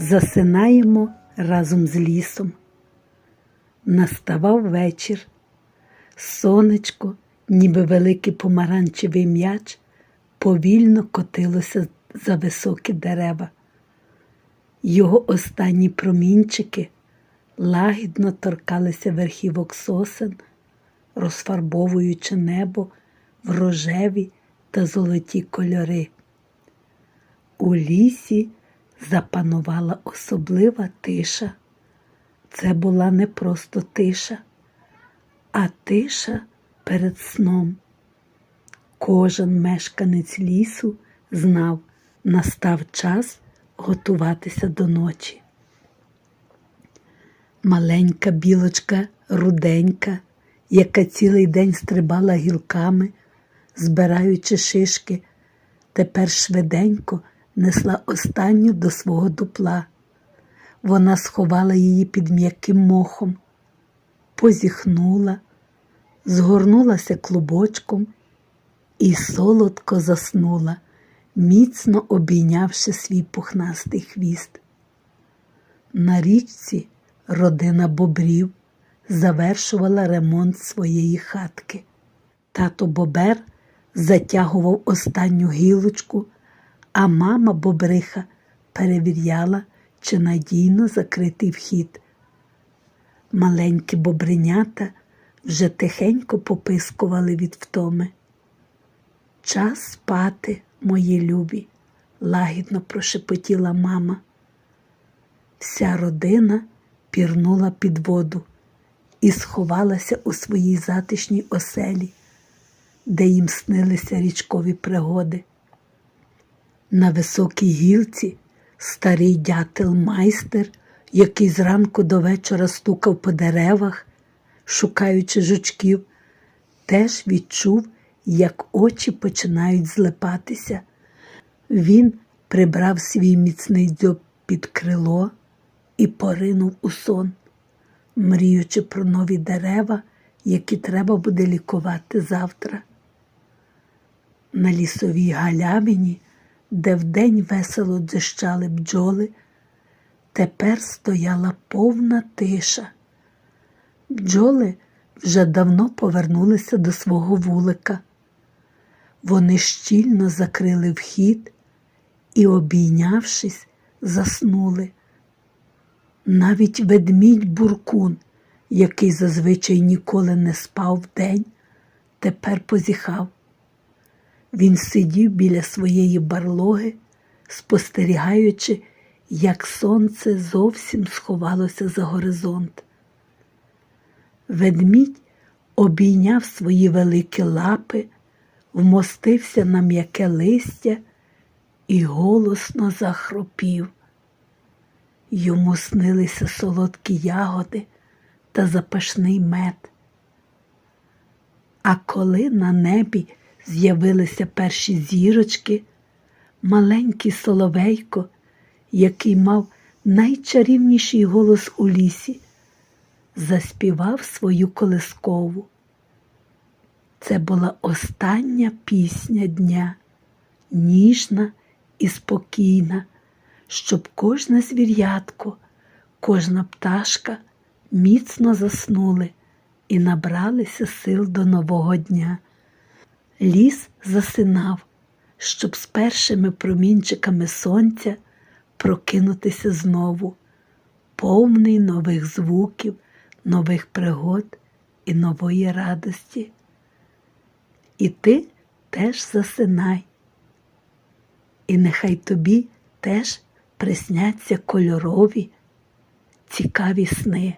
засинаємо разом з лісом. Наставав вечір. Сонечко, ніби великий помаранчевий м'яч, повільно котилося за високі дерева. Його останні промінчики лагідно торкалися верхівок сосен, розфарбовуючи небо в рожеві та золоті кольори. У лісі запанувала особлива тиша. Це була не просто тиша, а тиша перед сном. Кожен мешканець лісу знав, настав час готуватися до ночі. Маленька білочка руденька, яка цілий день стрибала гілками, збираючи шишки, тепер швиденько несла останню до свого дупла. Вона сховала її під м'яким мохом, позіхнула, згорнулася клубочком і солодко заснула, міцно обійнявши свій пухнастий хвіст. На річці родина бобрів завершувала ремонт своєї хатки. Тато Бобер затягував останню гілочку, а мама Бобриха перевіряла, чи надійно закритий вхід. Маленькі бобринята вже тихенько попискували від втоми. Час спати, мої любі, лагідно прошепотіла мама. Вся родина пірнула під воду і сховалася у своїй затишній оселі, де їм снилися річкові пригоди. На високій гілці старий дятел майстер, який зранку до вечора стукав по деревах, шукаючи жучків, теж відчув, як очі починають злипатися. Він прибрав свій міцний дзьоб під крило і поринув у сон, мріючи про нові дерева, які треба буде лікувати завтра. На лісовій галявині, де вдень весело дзищали бджоли, тепер стояла повна тиша. Бджоли вже давно повернулися до свого вулика. Вони щільно закрили вхід і, обійнявшись, заснули. Навіть ведмідь буркун, який зазвичай ніколи не спав вдень, тепер позіхав. Він сидів біля своєї барлоги, спостерігаючи, як сонце зовсім сховалося за горизонт. Ведмідь обійняв свої великі лапи, вмостився на м'яке листя і голосно захропів. Йому снилися солодкі ягоди та запашний мед. А коли на небі з'явилися перші зірочки, маленький соловейко, який мав найчарівніший голос у лісі, заспівав свою колискову. Це була остання пісня дня, ніжна і спокійна, щоб кожне звір'ятко, кожна пташка міцно заснули і набралися сил до нового дня. Ліс засинав, щоб з першими промінчиками сонця прокинутися знову, повний нових звуків, нових пригод і нової радості. І ти теж засинай. І нехай тобі теж присняться кольорові, цікаві сни.